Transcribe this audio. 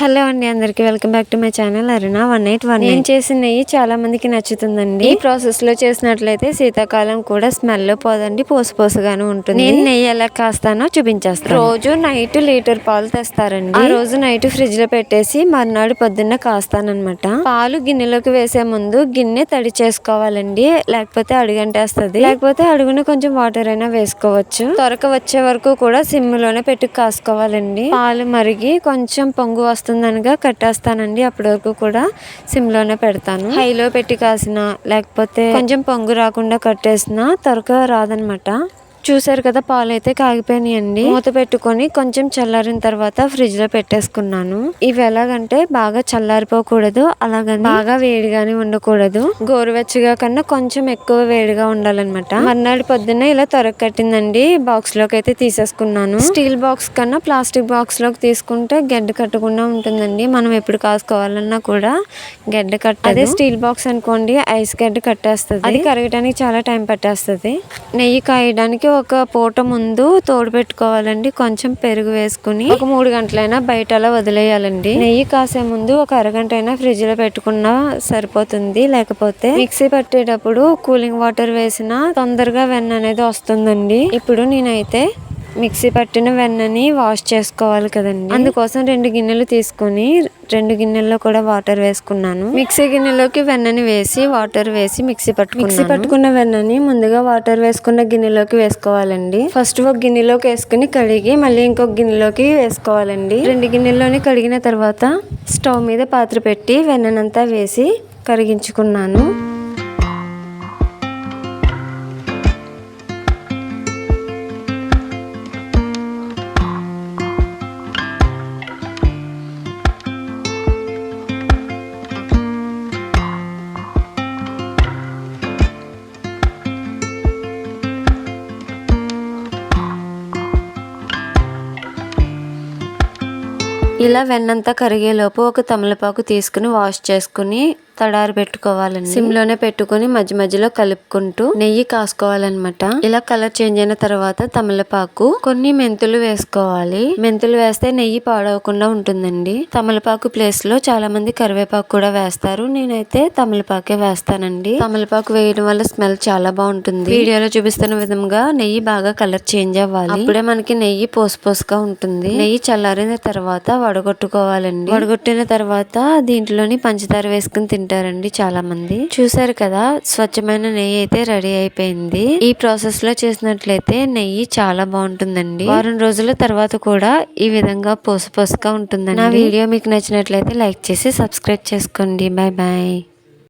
Hello అండి అందరికి welcome back to my channel Aruna one eight one నేను చేసిన నెయ్యి చాలా మందికి నచ్చుతుందండి. ఈ ప్రాసెస్లో చేసినట్లయితే శీతాకాలం కూడా స్మెల్ పోదండి పోసు పోసుగాను ఉంటుంది. నేను నెయ్యి ఎలా కాస్తానో చూపించేస్తాను. రోజు నైట్ లీటర్ పాలు తెస్తారండి. ఆ రోజు నైట్ ఫ్రిడ్జ్లో పెట్టేసి మర్నాడు పొద్దున్న కాస్తానన్నమాట. పాలు గిన్నెలోకి వేసే ముందు గిన్నె తడి చేసుకోవాలండి లేకపోతే అడుగంటేస్తుంది. లేకపోతే అడుగున కొంచెం వాటర్ అయినా వేసుకోవచ్చు. త్వరక వచ్చే వరకు కూడా సిమ్లోనే పెట్టి కాసుకోవాలండి. పాలు మరిగి కొంచెం పొంగు వస్తుందనగా కట్టేస్తానండి. అప్పటి వరకు కూడా సిమ్లోనే పెడతాను. హైలో పెట్టి కాసిన లేకపోతే కొంచెం పొంగు రాకుండా కట్టేసిన త్వరగా రాదనమాట. చూసారు కదా పాలు అయితే కాగిపోయినాయండి. మూత పెట్టుకొని కొంచెం చల్లారిన తర్వాత ఫ్రిడ్జ్లో పెట్టేసుకున్నాను. ఇవి ఎలాగంటే బాగా చల్లారిపోకూడదు అలాగని బాగా వేడిగానే ఉండకూడదు. గోరువెచ్చగా కన్నా కొంచెం ఎక్కువ వేడిగా ఉండాలన్నమాట. మర్నాడు పొద్దున్న ఇలా త్వరగ కట్టిందండి బాక్స్లోకి అయితే తీసేసుకున్నాను. స్టీల్ బాక్స్ కన్నా ప్లాస్టిక్ బాక్స్లోకి తీసుకుంటే గడ్డ కట్టకుండా ఉంటుందండి. మనం ఎప్పుడు కాసుకోవాలన్నా కూడా గడ్డ కట్టదే. స్టీల్ బాక్స్ అనుకోండి ఐస్ గడ్డ కట్టేస్తుంది. అది కరగడానికి చాలా టైం పట్టేస్తుంది. నెయ్యి కాయడానికి ఒక పూట ముందు తోడు పెట్టుకోవాలండి. కొంచెం పెరుగు వేసుకుని ఒక మూడు గంటలైనా బయట అలా వదిలేయాలండి. నెయ్యి కాసే ముందు ఒక అరగంట అయినా ఫ్రిడ్జ్లో పెట్టుకున్నా సరిపోతుంది. లేకపోతే మిక్సీ పట్టేటప్పుడు కూలింగ్ వాటర్ వేసినా తొందరగా వెన్న అనేది వస్తుందండి. ఇప్పుడు నేనైతే మిక్సీ పట్టిన వెన్నని వాష్ చేసుకోవాలి కదండి. అందుకోసం రెండు గిన్నెలు తీసుకొని రెండు గిన్నెల్లో కూడా వాటర్ వేసుకున్నాను. మిక్సీ గిన్నెలోకి వెన్నని వేసి వాటర్ వేసి మిక్సీ పట్టుకున్నాను. మిక్సీ పట్టుకున్న వెన్నని ముందుగా వాటర్ వేసుకున్న గిన్నెలోకి వేసుకోవాలండి. ఫస్ట్ ఒక గిన్నెలోకి వేసుకుని కడిగి మళ్ళీ ఇంకొక గిన్నెలోకి వేసుకోవాలండి. రెండు గిన్నెల్లోని కడిగిన తర్వాత స్టవ్ మీద పాత్ర పెట్టి వెన్ననంతా వేసి కరిగించుకున్నాను. ఇలా వెన్నంతా కరిగేలోపు ఒక తమలపాకు తీసుకుని వాష్ చేసుకుని తడారు పెట్టుకోవాలండి. సిమ్లోనే పెట్టుకుని మధ్య మధ్యలో కలుపుకుంటూ నెయ్యి కాసుకోవాలన్నమాట. ఇలా కలర్ చేంజ్ అయిన తర్వాత తమలపాకు కొన్ని మెంతులు వేసుకోవాలి. మెంతులు వేస్తే నెయ్యి పాడవకుండా ఉంటుందండి. తమలపాకు ప్లేస్లో చాలా మంది కరివేపాకు కూడా వేస్తారు. నేనైతే తమలపాకే వేస్తానండి. తమలపాకు వేయడం వల్ల స్మెల్ చాలా బాగుంటుంది. వీడియోలో చూపిస్తున్న విధంగా నెయ్యి బాగా కలర్ చేంజ్ అవ్వాలి. అప్పుడే మనకి నెయ్యి పోసుపోసుగా ఉంటుంది. నెయ్యి చల్లారిన తర్వాత వడగొట్టుకోవాలండి. వడగొట్టిన తర్వాత దీంట్లోని పంచదార వేసుకుని తింటారండి చాలా మంది చూసారు కదా స్వచ్ఛమైన నెయ్యి అయితే రెడీ అయిపోయింది. ఈ ప్రాసెస్లో చేసినట్లయితే నెయ్యి చాలా బాగుంటుందండి. వారం రోజుల తర్వాత కూడా ఈ విధంగా పోసు పోసుగా ఉంటుందండి. నా వీడియో మీకు నచ్చినట్లయితే లైక్ చేసి సబ్స్క్రైబ్ చేసుకోండి. Bye bye